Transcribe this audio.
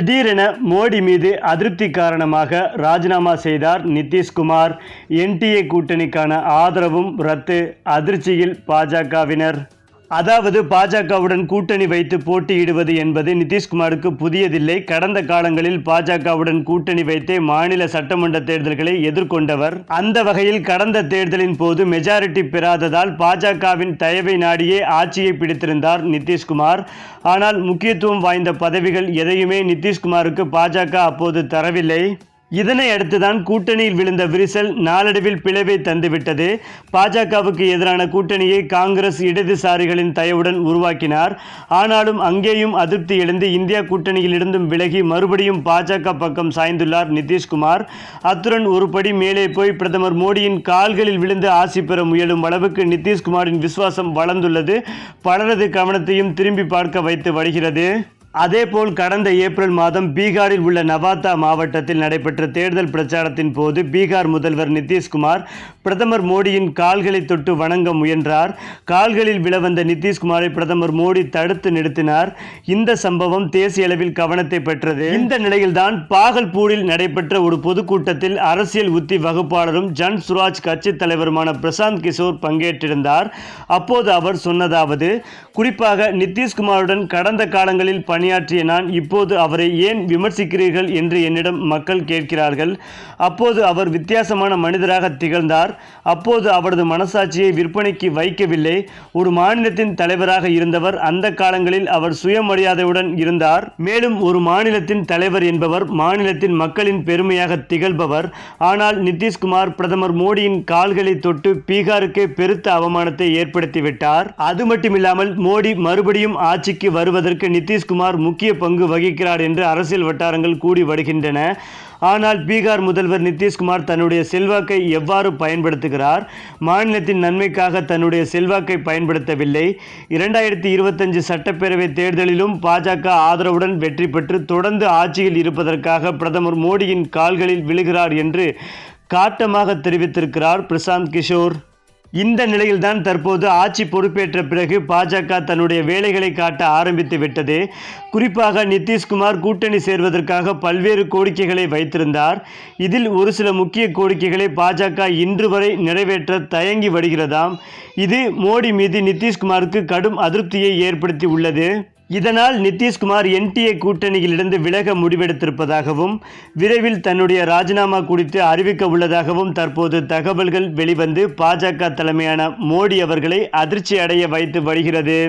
திடீரென மோடி மீது அதிருப்தி காரணமாக ராஜினாமா செய்தார் நிதிஷ்குமார். என்டிஏ கூட்டணிக்கான ஆதரவும் ரத்து. அதிர்ச்சியில் பாஜகவினர் அதாவது பாஜகவுடன் கூட்டணி வைத்து போட்டியிடுவது என்பது நிதிஷ்குமாருக்கு புதியதில்லை. கடந்த காலங்களில் பாஜகவுடன் கூட்டணி வைத்தே மாநில சட்டமன்ற தேர்தல்களை எதிர்கொண்டவர். அந்த வகையில் கடந்த தேர்தலின் போது மெஜாரிட்டி பெறாததால் பாஜகவின் தயவை நாடியே ஆட்சியை பிடித்திருந்தார் நிதிஷ்குமார். ஆனால் முக்கியத்துவம் வாய்ந்த பதவிகள் எதையுமே நிதிஷ்குமாருக்கு பாஜக அப்போது தரவில்லை. இதனை அடுத்துதான் கூட்டணியில் விழுந்த விரிசல் நாளடைவில் பிளவை தந்துவிட்டது. பாஜகவுக்கு எதிரான கூட்டணியை காங்கிரஸ் இடதுசாரிகளின் தயவுடன் உருவாக்கினார். ஆனாலும் அங்கேயும் அதிருப்தி எழுந்து இந்தியா கூட்டணியில் இருந்தும் விலகி மறுபடியும் பாஜக பக்கம் சாய்ந்துள்ளார் நிதிஷ்குமார். அத்துடன் ஒரு படி மேலே போய் பிரதமர் மோடியின் கால்களில் விழுந்து ஆசி பெற முயலும் அளவுக்கு நிதிஷ்குமாரின் விசுவாசம் வளர்ந்துள்ளது. பலரது கவனத்தையும் திரும்பி பார்க்க வைத்து வருகிறது. அதேபோல் கடந்த ஏப்ரல் மாதம் பீகாரில் உள்ள நவாதா மாவட்டத்தில் நடைபெற்ற தேர்தல் பிரச்சாரத்தின் போது பீகார் முதல்வர் நிதிஷ்குமார் பிரதமர் மோடியின் கால்களை தொட்டு வணங்க முயன்றார். கால்களில் விழவந்த நிதிஷ்குமாரை பிரதமர் மோடி தடுத்து நிறுத்தினார். இந்த சம்பவம் தேசிய அளவில் கவனத்தை பெற்றது. இந்த நிலையில்தான் பாகல்பூரில் நடைபெற்ற ஒரு பொதுக்கூட்டத்தில் அரசியல் உத்தி வகுப்பாளரும் ஜன் சுராஜ் கட்சி தலைவருமான பிரசாந்த் கிஷோர் பங்கேற்றிருந்தார். அப்போது அவர் சொன்னதாவது குறிப்பாக நிதிஷ்குமாருடன் கடந்த காலங்களில் பணியாற்றிய நான் இப்போது அவரை ஏன் விமர்சிக்கிறீர்கள்? என்று என்னிடம் மக்கள் கேட்கிறார்கள். அப்போது அவர் வித்தியாசமான மனிதராக திகழ்ந்தார். அப்போது அவரது மனசாட்சியை விற்பனைக்கு வைக்கவில்லை. ஒரு மாநிலத்தின் தலைவராக இருந்தவர் அந்த காலங்களில் அவர் சுயமரியாதையுடன் இருந்தார். மேலும் ஒரு மாநிலத்தின் தலைவர் என்பவர் மாநிலத்தின் மக்களின் பெருமையாக திகழ்பவர். ஆனால் நிதிஷ்குமார் பிரதமர் மோடியின் கால்களை தொட்டு பீகாருக்கே பெருத்த அவமானத்தை ஏற்படுத்திவிட்டார். அது மட்டுமில்லாமல் மோடி மறுபடியும் ஆட்சிக்கு வருவதற்கு நிதிஷ்குமார் முக்கிய பங்கு வகிக்கிறார் என்று அரசியல் வட்டாரங்கள் கூடி வருகின்றன. ஆனால் பீகார் முதல்வர் நிதிஷ்குமார் தன்னுடைய செல்வாக்கை எவ்வாறு பயன்படுத்துகிறார்? மாநிலத்தின் நன்மைக்காக தன்னுடைய செல்வாக்கை பயன்படுத்தவில்லை. இரண்டாயிரத்தி இருபத்தஞ்சு சட்டப்பேரவை தேர்தலிலும் பாஜக ஆதரவுடன் வெற்றி பெற்று தொடர்ந்து ஆட்சியில் இருப்பதற்காக பிரதமர் மோடியின் கால்களில் விழுகிறார் என்று காட்டமாக தெரிவித்திருக்கிறார் பிரசாந்த் கிஷோர். இந்த நிலையில்தான் தற்போது ஆட்சி பொறுப்பேற்ற பிறகு பாஜக தன்னுடைய வேலைகளை காட்ட ஆரம்பித்து விட்டது. குறிப்பாக நிதிஷ்குமார் கூட்டணி சேர்வதற்காக பல்வேறு கோரிக்கைகளை வைத்திருந்தார். இதில் ஒரு சில முக்கிய கோரிக்கைகளை பாஜக இன்று வரை நிறைவேற்ற தயங்கி வருகிறதாம். இது மோடி மீது நிதிஷ்குமாருக்கு கடும் அதிருப்தியை ஏற்படுத்தி உள்ளது. இதனால் நிதிஷ்குமார் என்டிஏ கூட்டணியிலிருந்து விலக முடிவெடுத்திருப்பதாகவும் விரைவில் தன்னுடைய ராஜினாமா குறித்து அறிவிக்க உள்ளதாகவும் தற்போது தகவல்கள் வெளிவந்து பாஜக தலைமையான மோடி அவர்களை அதிர்ச்சி அடைய வைத்து வருகிறது.